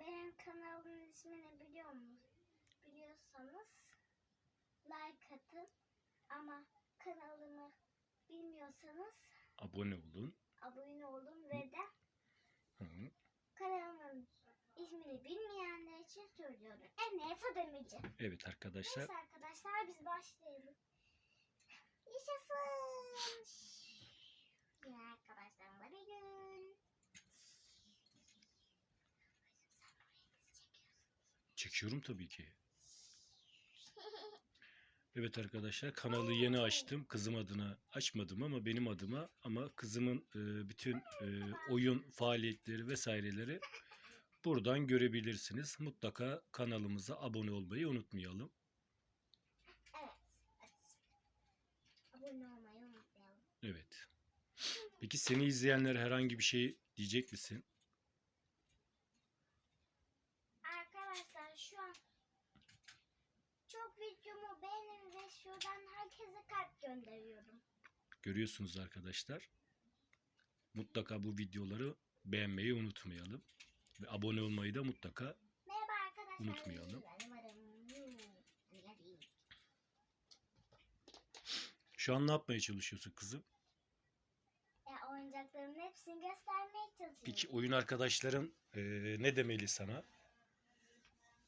benim kanalımın ismini biliyor musunuz? Biliyorsanız like atın. Ama kanalımı bilmiyorsanız Abone olun. abone olun ve de Hı kanalımın ismini bilmeyenler için söylüyorum. Emniyet Demirci. Evet arkadaşlar. Neyse arkadaşlar biz başlayalım. Yaşasın. Yine arkadaşlarımla bir gün. Sen buraya bizi çekiyorsun. Çekiyorum tabii ki. Evet arkadaşlar kanalı yeni açtım. Kızım adına açmadım ama benim adıma ama kızımın e, bütün e, oyun faaliyetleri vesaireleri buradan görebilirsiniz. Mutlaka kanalımıza abone olmayı unutmayalım. Evet. evet. Abone olmayı unutmayalım. Evet. Peki seni izleyenler herhangi bir şey diyecek misin? Arkadaşlar şu an çok videomu beğenin ve şuradan herkese kalp gönderiyorum. Görüyorsunuz arkadaşlar. Mutlaka bu videoları beğenmeyi unutmayalım. Ve abone olmayı da mutlaka Merhaba arkadaşlar. Unutmayalım. Yuri. Şu an ne yapmaya çalışıyorsun kızım? Ya oyuncaklarımın hepsini göstermeye çalışıyorum. Peki oyun arkadaşların e, ne demeli sana?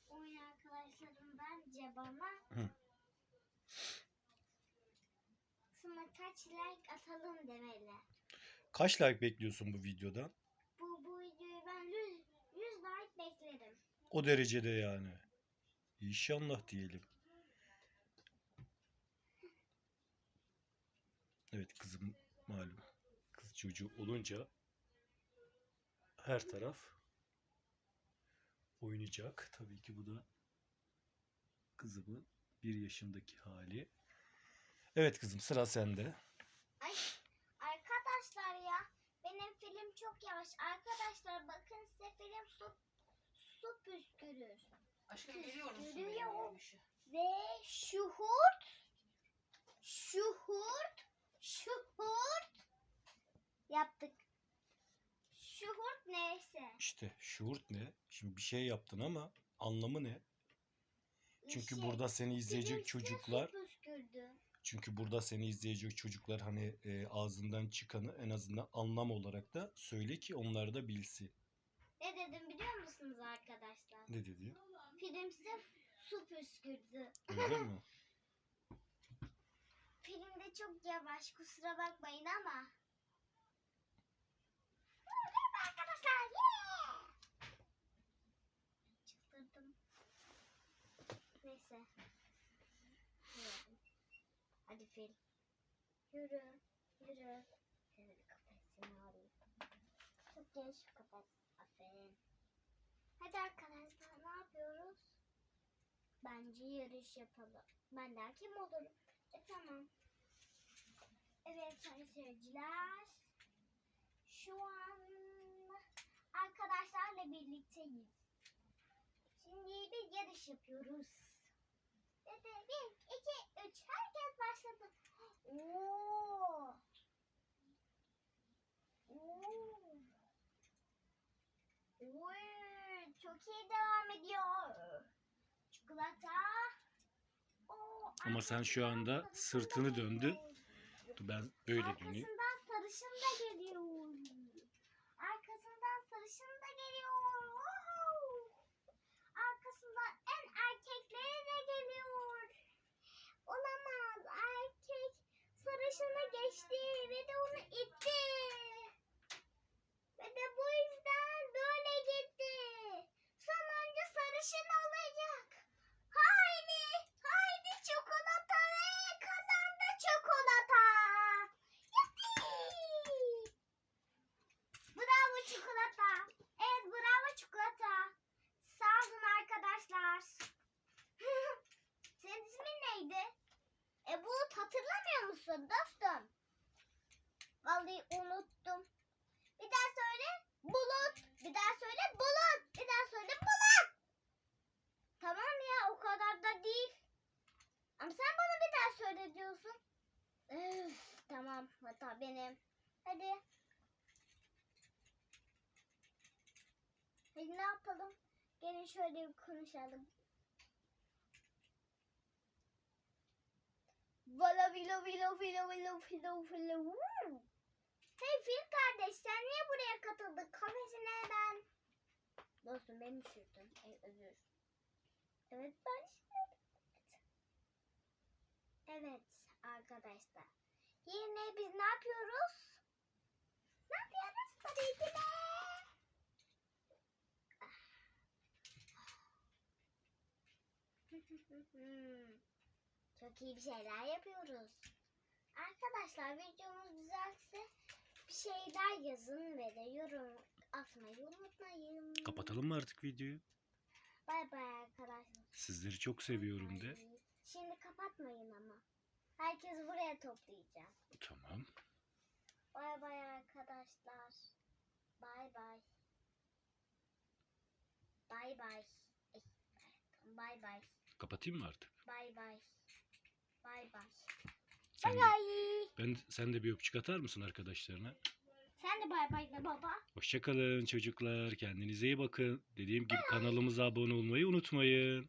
Oyun arkadaşlarım bence bana Hı. sana kaç like atalım demeli. Kaç like bekliyorsun bu videodan? Bu, bu videoyu ben 100, 100 like beklerim. O derecede yani. İnşallah diyelim. Evet kızım malum. Kız çocuğu olunca her taraf oynayacak. Tabii ki bu da kızımın bir yaşındaki hali. Evet kızım sıra sende. Ay arkadaşlar ya benim film çok yavaş. Arkadaşlar bakın size film su, su püskürür. Aşkım geliyorum su Görüyor musun? olmuşu. Ve şuhurt şuhurt şuhurt yaptık. Şuhurt neyse. İşte şuurt ne? Şimdi bir şey yaptın ama anlamı ne? Çünkü İşte burada seni izleyecek çocuklar Su püskürdü. Çünkü burada seni izleyecek çocuklar hani e, ağzından çıkanı en azından anlam olarak da söyle ki onlar da bilsin. Ne dedim biliyor musunuz arkadaşlar? Ne dedi? Film size su püskürdü. Öyle mi? Filmde çok yavaş kusura bakmayın ama. Arkadaşlar. Yeah! Çıldırdım. Neyse. Fil. Yürü. Yürü. Seni bir kafesine alayım. Çok geniş bir kafes. Aferin. Hadi arkadaşlar ne yapıyoruz? Bence yarış yapalım. Ben de hakim olurum. E tamam. Evet sayın seyirciler. Şu an arkadaşlarla birlikteyiz. Şimdi bir yarış yapıyoruz. Bir, iki, üç. Herkes başladı. Oo. Oo. Oy, çok iyi devam ediyor. Çikolata. Oo, Ama sen şu anda sırtını döndü. Dur ben böyle döneyim. Arkasından sarışın da geliyor. Arkasından sarışın da geliyor. Wow. Arkasından en erkekleri de geliyor. Olamaz. Erkek sarışını geçti ve de onu itti. Ve de bu yüzden böyle gitti. Sonuncu sarışın olacak. Haydi, haydi çikolata ve kazandı çikolata. Yuppie! Bravo çikolata. Evet bravo çikolata. Sağ olun arkadaşlar. Senin ismin neydi? E Bulut hatırlamıyor musun dostum? Vallahi unuttum. Bir daha söyle. Bulut. Bir daha söyle. Bulut. Bir daha söyle. Bulut. Tamam ya o kadar da değil. Ama sen bana bir daha söyle diyorsun. Üf, tamam hata benim. Hadi. Hadi ne yapalım? Gelin şöyle bir konuşalım. Vala vilo vilo vilo vilo vilo vilo. Hey fil kardeş sen niye buraya katıldın? Kafesine ben. Dostum beni düşürdün. Ey, özür. Evet ben düşürdüm. Evet arkadaşlar. Yine biz ne yapıyoruz? Ne yapıyoruz? Tabii ki de. Çok iyi bir şeyler yapıyoruz. Arkadaşlar videomuz güzelse bir şeyler yazın ve de yorum atmayı unutmayın. Kapatalım mı artık videoyu? Bay bay arkadaşlar. Sizleri çok seviyorum de. Şimdi kapatmayın ama. Herkes buraya toplayacağım. Tamam. Bay bay arkadaşlar. Bay bay. Bay bay. Ay, Bay bay. Kapatayım mı artık? Bay bay. Bay bay. Sen Bay bay. ben, sen de bir öpücük atar mısın arkadaşlarına? Sen de bay bay de baba. Hoşçakalın çocuklar. Kendinize iyi bakın. Dediğim gibi kanalımıza abone olmayı unutmayın.